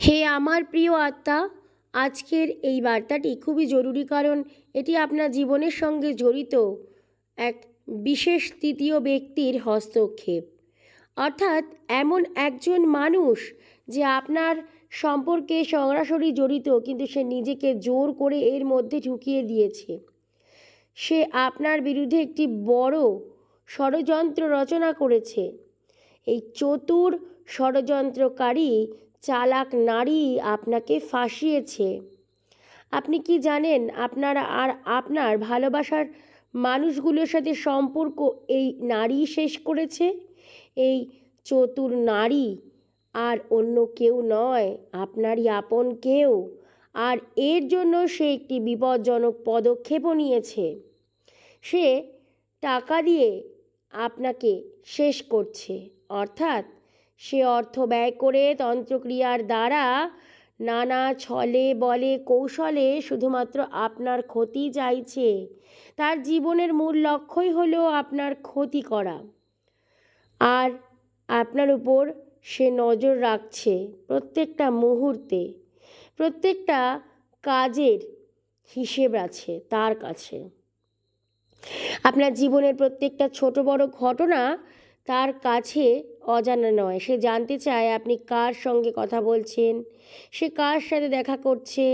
হে আমার প্রিয় আত্মা, আজকের এই বার্তাটি খুবই জরুরি কারণ এটি আপনার জীবনের সঙ্গে জড়িত এক বিশেষ তৃতীয় ব্যক্তির হস্তক্ষেপ। অর্থাৎ এমন একজন মানুষ যে আপনার সম্পর্কে সরাসরি জড়িত কিন্তু সে নিজেকে জোর করে এর মধ্যে ঢুকিয়ে দিয়েছে। সে আপনার বিরুদ্ধে একটি বড় ষড়যন্ত্র রচনা করেছে। এই চতুর ষড়যন্ত্রকারী চালাক নারী আপনাকে ফাঁসিয়েছে। আপনি কি জানেন আপনার আর আপনার ভালোবাসার মানুষগুলোর সাথে সম্পর্ক এই নারী শেষ করেছে? এই চতুর নারী আর অন্য কেউ নয়, আপনারই আপন কেউ। আর এর জন্য সে একটি বিপজ্জনক পদক্ষেপও নিয়েছে। সে টাকা দিয়ে আপনাকে শেষ করছে, অর্থাৎ সে অর্থ ব্যয় করে তন্ত্রক্রিয়ার দ্বারা নানা ছলে বলে কৌশলে শুধুমাত্র আপনার ক্ষতি চাইছে। তার জীবনের মূল লক্ষ্যই হলো আপনার ক্ষতি করা। আর আপনার উপর সে নজর রাখছে প্রত্যেকটা মুহূর্তে, প্রত্যেকটা কাজের হিসেব আছে তার কাছে। আপনার জীবনের প্রত্যেকটা ছোট বড় ঘটনা তার কাছে অজানা নয়। সে জানতে চায় আপনি কার সঙ্গে কথা বলছেন? সে কার সাথে দেখা করছে?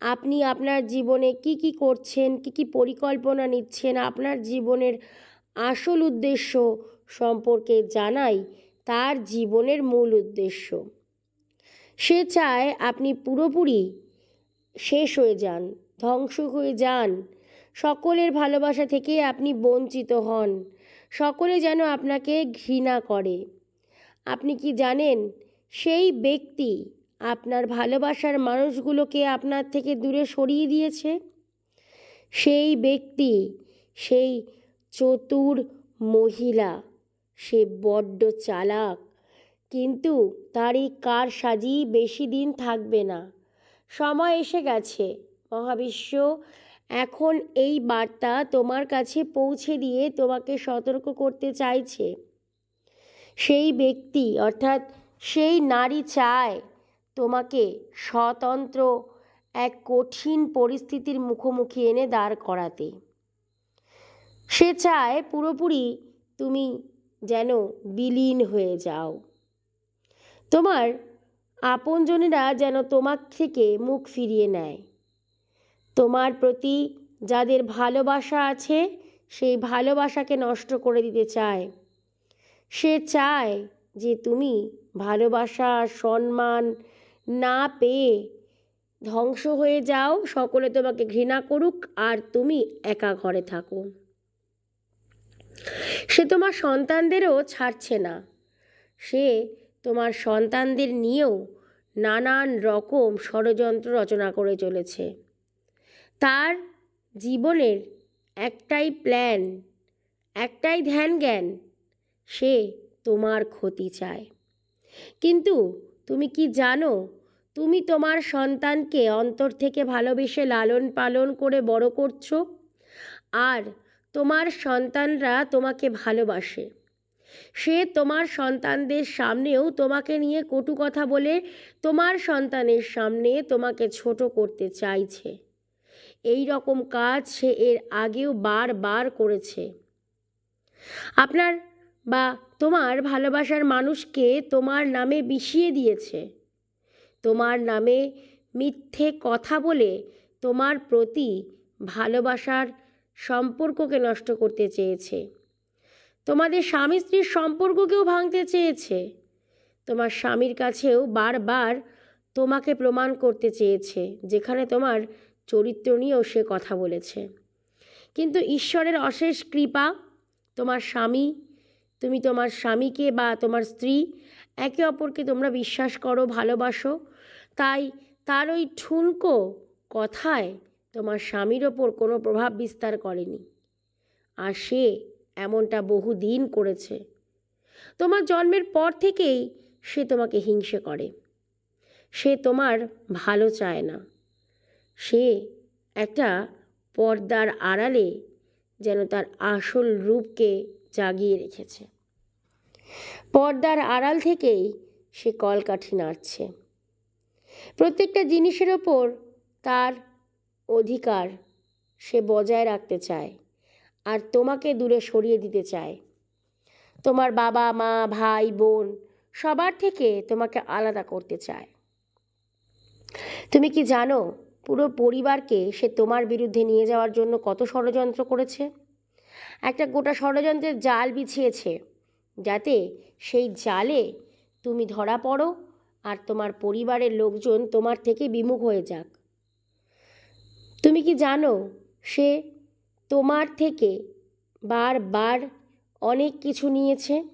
আপনি আপনার জীবনে কি কি করছেন? কি কি পরিকল্পনা নিচ্ছেন? আপনার জীবনের আসল উদ্দেশ্য সম্পর্কে জানাই তার জীবনের মূল উদ্দেশ্য। সে চায় আপনি পুরোপুরি শেষ হয়ে যান, ধ্বংস হয়ে যান। সকলের ভালোবাসা থেকে আপনি বঞ্চিত হন। সকলে যেন আপনাকে ঘৃণা করে। আপনি কি জানেন? সেই ব্যক্তি আপনার ভালোবাসার মানুষগুলোকে আপনার থেকে দূরে সরিয়ে দিয়েছে? সেই ব্যক্তি, সেই চতুর মহিলা, সে বড্ড চালাক, কিন্তু তার এই কার সাজি বেশি দিন থাকবে না। সময় এসে গেছে, মহাবিশ্ব। এখন এই বার্তা তোমার কাছে পৌঁছে দিয়ে তোমাকে সতর্ক করতে চাইছে। সেই ব্যক্তি, অর্থাৎ সেই নারী চায় তোমাকে স্বতন্ত্র এক কঠিন পরিস্থিতির মুখোমুখি এনে দাঁড় করাতে। সে চায় পুরোপুরি তুমি যেন বিলীন হয়ে যাও। তোমার আপনজনেরা যেন তোমার থেকে মুখ ফিরিয়ে নেয়। তোমার প্রতি যাদের ভালোবাসা আছে, সেই ভালোবাসাকে নষ্ট করে দিতে চায়। সে চায় যে তুমি ভালোবাসা, সম্মান না পেয়ে ধ্বংস হয়ে যাও। সকলে তোমাকে ঘৃণা করুক আর তুমি একা ঘরে থাকো। সে তোমার সন্তানদেরও ছাড়ছে না। সে তোমার সন্তানদের নিয়েও নানান রকম ষড়যন্ত্র রচনা করে চলেছে। তার জীবনের একটাই প্ল্যান একটাই ধ্যান জ্ঞান সে তোমার ক্ষতি চায়। কিন্তু তুমি কি জানো, তুমি তোমার সন্তানকে অন্তর থেকে ভালোবেসে লালন পালন করে বড় করছ? আর তোমার সন্তানরা তোমাকে ভালোবাসে। সে তোমার সন্তানদের সামনেও তোমাকে নিয়ে কটু কথা বলে তোমার সন্তানের সামনে তোমাকে ছোট করতে চাইছে। এই রকম কাজ সে এর আগেও বারবার করেছে। আপনার বা তোমার ভালোবাসার মানুষকে তোমার নামে বিষিয়ে দিয়েছে। তোমার নামে মিথ্যে কথা বলে তোমার প্রতি ভালোবাসার সম্পর্ককে নষ্ট করতে চেয়েছে। তোমাদের স্বামী স্ত্রীর সম্পর্ককেও ভাঙতে চেয়েছে। তোমার স্বামীর কাছেও বারবার তোমাকে প্রমাণ করতে চেয়েছে, যেখানে তোমার চরিত্র নিয়েও সে কথা বলেছে। কিন্তু ঈশ্বরের অশেষ কৃপা তোমার স্বামী তুমি তোমার স্বামীকে বা তোমার স্ত্রী একে অপরকে তোমরা বিশ্বাস করো, ভালোবাসো। তাই তার ওই ঠুনকো কথায় তোমার স্বামীর ওপর কোনো প্রভাব বিস্তার করেনি। আর সে এমনটা বহু দিন করেছে। তোমার জন্মের পর থেকেই সে তোমাকে হিংসে করে। সে তোমার ভালো চায় না। সে একটা পর্দার আড়ালে যেন তার আসল রূপকে জাগিয়ে রেখেছে। পর্দার আড়াল থেকেই সে কলকাঠি নাড়ছে। প্রত্যেকটা জিনিসের ওপর তার অধিকার সে বজায় রাখতে চায় আর তোমাকে দূরে সরিয়ে দিতে চায়। তোমার বাবা, মা, ভাই, বোন সবার থেকে তোমাকে আলাদা করতে চায়। তুমি কি জানো পুরো পরিবারকে সে তোমার বিরুদ্ধে নিয়ে যাওয়ার জন্য কত ষড়যন্ত্র করেছে? একটা গোটা ষড়যন্ত্রের জাল বিছিয়েছে। যাতে সেই জালে তুমি ধরা পড়ো আর তোমার পরিবারের লোকজন তোমার থেকে বিমুখ হয়ে যাক। তুমি কি জানো, সে তোমার থেকে বারবার অনেক কিছু নিয়েছে?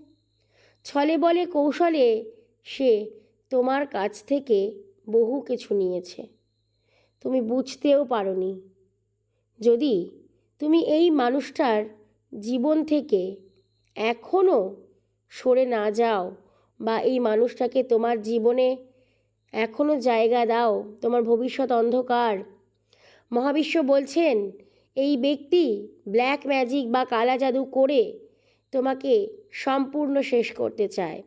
ছলে বলে কৌশলে সে তোমার কাছ থেকে বহু কিছু নিয়েছে। তুমি বুঝতেও পারোনি। যদি তুমি এই মানুষটার জীবন থেকে এখনও সরে না যাও বা এই মানুষটাকে তোমার জীবনে এখনও জায়গা দাও, তোমার ভবিষ্যৎ অন্ধকার। মহাবিশ্ব বলছেন, এই ব্যক্তি ব্ল্যাক ম্যাজিক বা কালা জাদু করে তোমাকে সম্পূর্ণ শেষ করতে চায়।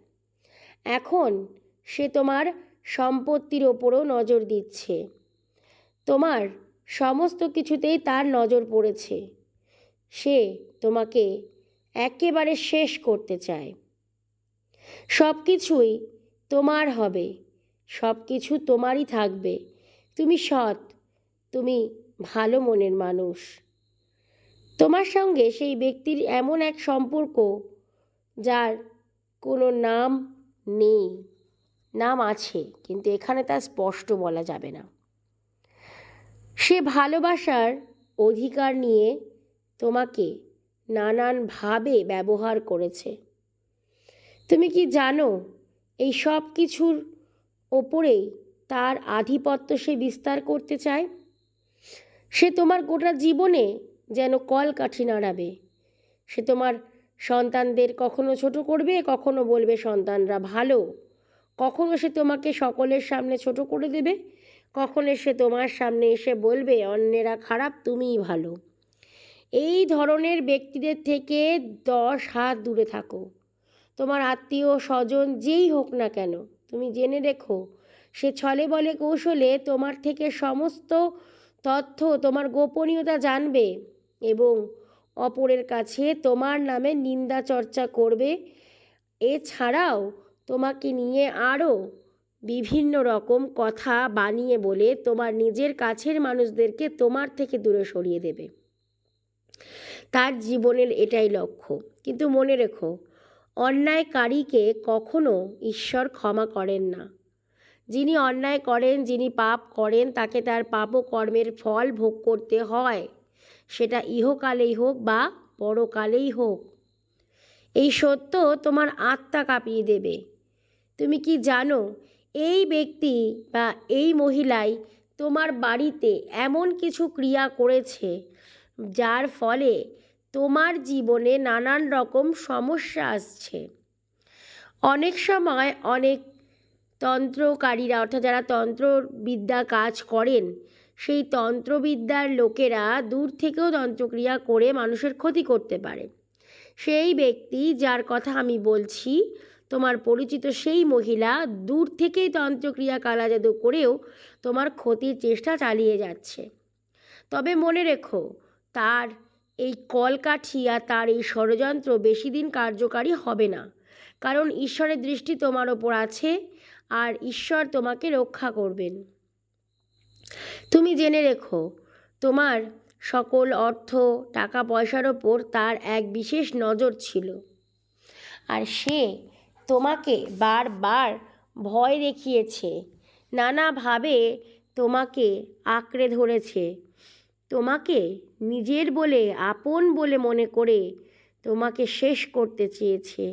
এখন সে তোমার সম্পত্তির ওপরও নজর দিচ্ছে। তোমার সমস্ত কিছুতেই তার নজর পড়েছে। সে তোমাকে একেবারে শেষ করতে চায়। সব কিছুই তোমার হবে, সব কিছু তোমারই থাকবে। তুমি সৎ, তুমি ভালো মনের মানুষ। তোমার সঙ্গে সেই ব্যক্তির এমন এক সম্পর্ক যার কোনো নাম নেই, নাম আছে, কিন্তু এখানে তা স্পষ্ট বলা যাবে না। সে ভালোবাসার অধিকার নিয়ে তোমাকে নানানভাবে ব্যবহার করেছে। তুমি কি জানো, এই সব কিছুর ওপরেই তার আধিপত্য সে বিস্তার করতে চায়? সে তোমার গোটা জীবনে যেন কলকাঠি নাড়াবে। সে তোমার সন্তানদের কখনো ছোট করবে, কখনো বলবে, সন্তানরা ভালো। কখনো সে তোমাকে সকলের সামনে ছোট করে দেবে? কখনো সে তোমার সামনে এসে বলবে, অন্যেরা খারাপ, তুমিই ভালো। এই ধরনের ব্যক্তিদের থেকে দশ হাত দূরে থাকো। তোমার আত্মীয়, স্বজন যেই হোক না কেন, তুমি জেনে রেখো, সে ছলে বলে কৌশলে তোমার থেকে সমস্ত তথ্য তোমার গোপনীয়তা জানবে এবং অপরের কাছে তোমার নামে নিন্দা চর্চা করবে। এছাড়াও তোমাকে নিয়ে আরও বিভিন্ন রকম কথা বানিয়ে বলে তোমার নিজের কাছের মানুষদেরকে তোমার থেকে দূরে সরিয়ে দেবে। তার জীবনের এটাই লক্ষ্য। কিন্তু মনে রেখো অন্যায়কারীকে কখনো ঈশ্বর ক্ষমা করেন না। যিনি অন্যায় করেন, যিনি পাপ করেন, তাকে তার পাপ ও কর্মের ফল ভোগ করতে হয়। সেটা ইহকালেই হোক বা পরকালেই হোক। এই সত্য তোমার আত্মা কাঁপিয়ে দেবে। তুমি কি জানো, এই ব্যক্তি বা এই মহিলাই তোমার বাড়িতে এমন কিছু ক্রিয়া করেছে, যার ফলে তোমার জীবনে নানান রকম সমস্যা আসছে। অনেক সময় অনেক তন্ত্রকারীরা, অর্থাৎ যারা তন্ত্রবিদ্যা কাজ করেন, সেই তন্ত্রবিদ্যার লোকেরা দূর থেকেও তন্ত্রক্রিয়া করে মানুষের ক্ষতি করতে পারে। সেই ব্যক্তি যার কথা আমি বলছি, তোমার পরিচিত সেই মহিলা দূর থেকেই তন্ত্রক্রিয়া কালাজাদু করেও তোমার ক্ষতির চেষ্টা চালিয়ে যাচ্ছে। তবে মনে রেখো, তার এই কলকাঠি আর তার এই ষড়যন্ত্র বেশি দিন কার্যকারী হবে না। কারণ ঈশ্বরের দৃষ্টি তোমার ওপর আছে আর ঈশ্বর তোমাকে রক্ষা করবেন। তুমি জেনে রেখো, তোমার সকল অর্থ, টাকা, পয়সার ওপর তার এক বিশেষ নজর ছিল। আর সে তোমাকে বারবার ভয় দেখিয়েছে, নানাভাবে তোমাকে আঁকড়ে ধরেছে। তোমাকে নিজের বলে, আপন বলে মনে করে তোমাকে শেষ করতে চেয়েছে।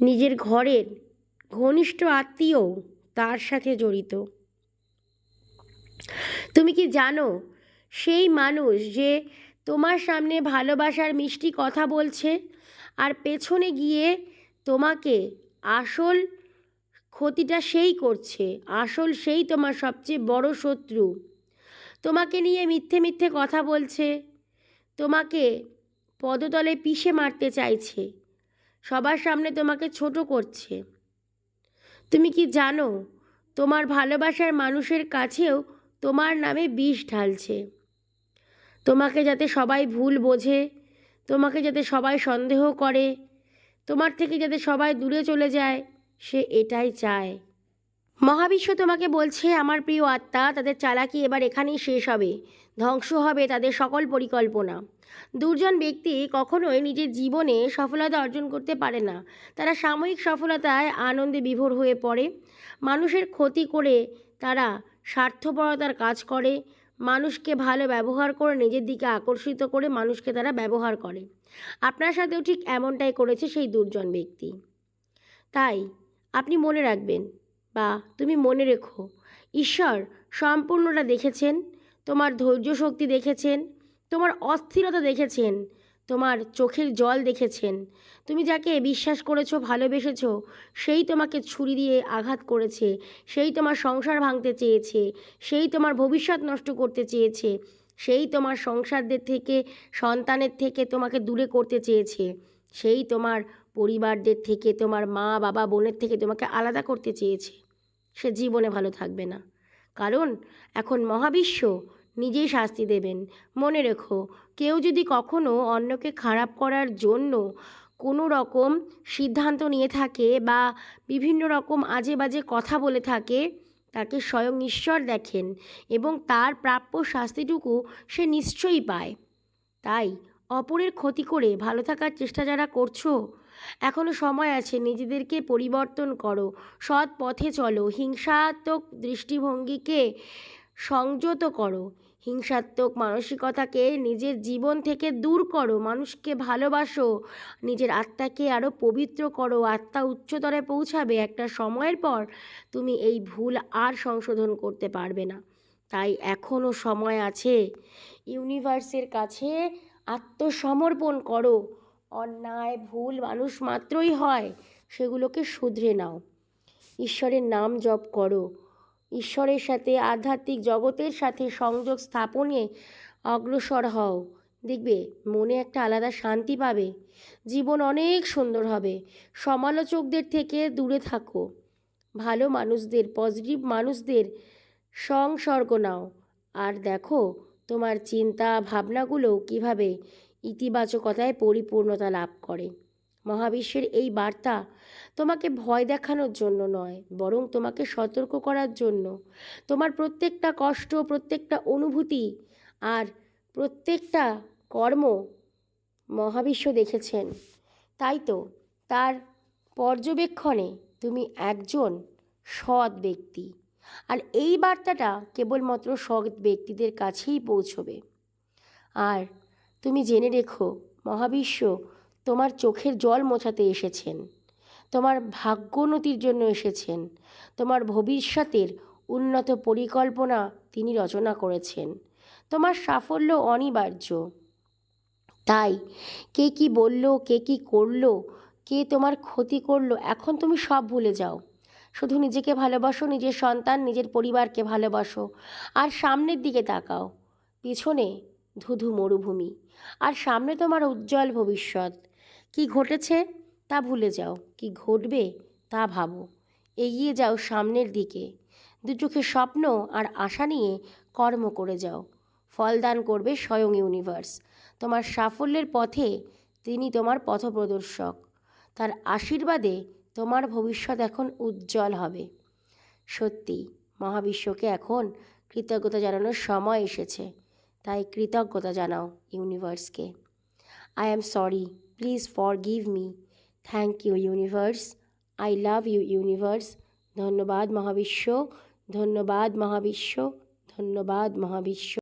নিজের ঘরের ঘনিষ্ঠ আত্মীয় তার সাথে জড়িত। তুমি কি জানো, সেই মানুষ যে তোমার সামনে ভালোবাসার মিষ্টি কথা বলছে আর পেছনে গিয়ে তোমাকে আসল ক্ষতিটা সেই করছে, আসল সেই তোমার সবচেয়ে বড় শত্রু। তোমাকে নিয়ে মিথ্যে মিথ্যে কথা বলছে। তোমাকে পদতলে পিষে মারতে চাইছে। সবার সামনে তোমাকে ছোট করছে। তুমি কি জানো, তোমার ভালোবাসার মানুষের কাছেও তোমার নামে বিষ ঢালছে। তোমাকে যাতে সবাই ভুল বোঝে, তোমাকে যাতে সবাই সন্দেহ করে, তোমার থেকে যাতে সবাই দূরে চলে যায়, সে এটাই চায়। মহাবিশ্ব তোমাকে বলছে, আমার প্রিয় আত্মা, তাদের চালাকি এবার এখানেই শেষ হবে। ধ্বংস হবে তাদের সকল পরিকল্পনা। দুর্জন ব্যক্তি কখনোই নিজের জীবনে সফলতা অর্জন করতে পারে না। তারা সাময়িক সফলতায় আনন্দে বিভোর হয়ে পড়ে। মানুষের ক্ষতি করে তারা স্বার্থপরতার কাজ করে। মানুষকে ভালো ব্যবহার করে নিজের দিকে আকর্ষিত করে মানুষকে তারা ব্যবহার করে। আপনার সাথেও ঠিক এমনটাই করেছে সেই দুর্জন ব্যক্তি। তাই আপনি মনে রাখবেন বা তুমি মনে রেখো, ঈশ্বর সম্পূর্ণটা দেখেছেন, তোমার ধৈর্য শক্তি দেখেছেন, তোমার অস্থিরতা দেখেছেন, তোমার চোখের জল দেখেছেন। তুমি যাকে বিশ্বাস করেছ, ভালোবেসেছ, সেই তোমাকে ছুরি দিয়ে আঘাত করেছে, সেই তোমার সংসার ভাঙতে চেয়েছে, সেই তোমার ভবিষ্যৎ নষ্ট করতে চেয়েছে, সেই তোমার সংসারদের থেকে, সন্তানের থেকে তোমাকে দূরে করতে চেয়েছে, সেই তোমার পরিবারদের থেকে, তোমার মা, বাবা, বোনের থেকে তোমাকে আলাদা করতে চেয়েছে। সে জীবনে ভালো থাকবে না। কারণ এখন মহাবিশ্ব নিজেই শাস্তি দেবেন। মনে রেখো, কেউ যদি কখনো অন্যকে খারাপ করার জন্য কোনো রকম সিদ্ধান্ত নিয়ে থাকে বা বিভিন্ন রকম আজে বাজে কথা বলে থাকে, তাকে স্বয়ং ঈশ্বর দেখেন এবং তার প্রাপ্য শাস্তিটুকু সে নিশ্চয়ই পায়। তাই অপরের ক্ষতি করে ভালো থাকার চেষ্টা যারা করছ এখনও সময় আছে নিজেদেরকে পরিবর্তন করো, সৎ পথে চলো, হিংসাত্মক দৃষ্টিভঙ্গিকে সংযত করো, হিংসাত্মক মানসিকতাকে নিজের জীবন থেকে দূর করো, মানুষকে ভালোবাসো, নিজের আত্মাকে আরও পবিত্র করো, আত্মা উচ্চতরে পৌঁছাবে, একটা সময়ের পর তুমি এই ভুল আর সংশোধন করতে পারবে না। তাই এখনও সময় আছে ইউনিভার্সের কাছে আত্মসমর্পণ করো। অন্যায়, ভুল মানুষ মাত্রই হয়, সেগুলোকে শুধরে নাও। ঈশ্বরের নাম জপ করো। ঈশ্বরের সাথে আধ্যাত্মিক জগতের সাথে সংযোগ স্থাপনে অগ্রসর হও। দেখবে, মনে একটা আলাদা শান্তি পাবে। জীবন অনেক সুন্দর হবে। সমালোচকদের থেকে দূরে থাকো। ভালো মানুষদের পজিটিভ মানুষদের সংসর্গ নাও। আর দেখো তোমার চিন্তা ভাবনাগুলো কীভাবে ইতিবাচকতায় পরিপূর্ণতা লাভ করে? মহাবিশ্বের এই বার্তা তোমাকে ভয় দেখানোর জন্য নয়, বরং তোমাকে সতর্ক করার জন্য। তোমার প্রত্যেকটা কষ্ট, প্রত্যেকটা অনুভূতি আর প্রত্যেকটা কর্ম মহাবিশ্ব দেখেছেন। তাই তো, তার পর্যবেক্ষণে তুমি একজন সৎ ব্যক্তি। আর এই বার্তাটা কেবলমাত্র সৎ ব্যক্তিদের কাছেই পৌঁছবে। আর তুমি জেনে রেখো, মহাবিশ্ব তোমার চোখের জল মোছাতে এসেছেন, তোমার ভাগ্যোন্নতির জন্য এসেছেন, তোমার ভবিষ্যতের উন্নত পরিকল্পনা তিনি রচনা করেছেন, তোমার সাফল্য অনিবার্য। তাই কে কি বলল, কে কি করল, কে তোমার ক্ষতি করল, এখন তুমি সব ভুলে যাও। শুধু নিজেকে ভালোবাসো, নিজের সন্তান, নিজের পরিবারকে ভালোবাসো। আর সামনের দিকে তাকাও। পিছনে ধুধু মরুভূমি। আর সামনে তোমার উজ্জ্বল ভবিষ্যৎ। কি ঘটেছে তা ভুলে যাও। কি ঘটবে তা ভাবো। এগিয়ে যাও সামনের দিকে। দু চোখে স্বপ্ন আর আশা নিয়ে কর্ম করে যাও। ফলদান করবে স্বয়ং ইউনিভার্স। তোমার সাফল্যের পথে তিনি তোমার পথপ্রদর্শক। তার আশীর্বাদে তোমার ভবিষ্যৎ এখন উজ্জ্বল হবে। সত্যি, মহাবিশ্বকে এখন কৃতজ্ঞতা জানানোর সময় এসেছে। তাই কৃতজ্ঞতা জানাও ইউনিভার্সকে। I am sorry, please forgive me. Thank you universe. I love you universe. ধন্যবাদ মহাবিশ্ব ধন্যবাদ মহাবিশ্ব ধন্যবাদ মহাবিশ্ব।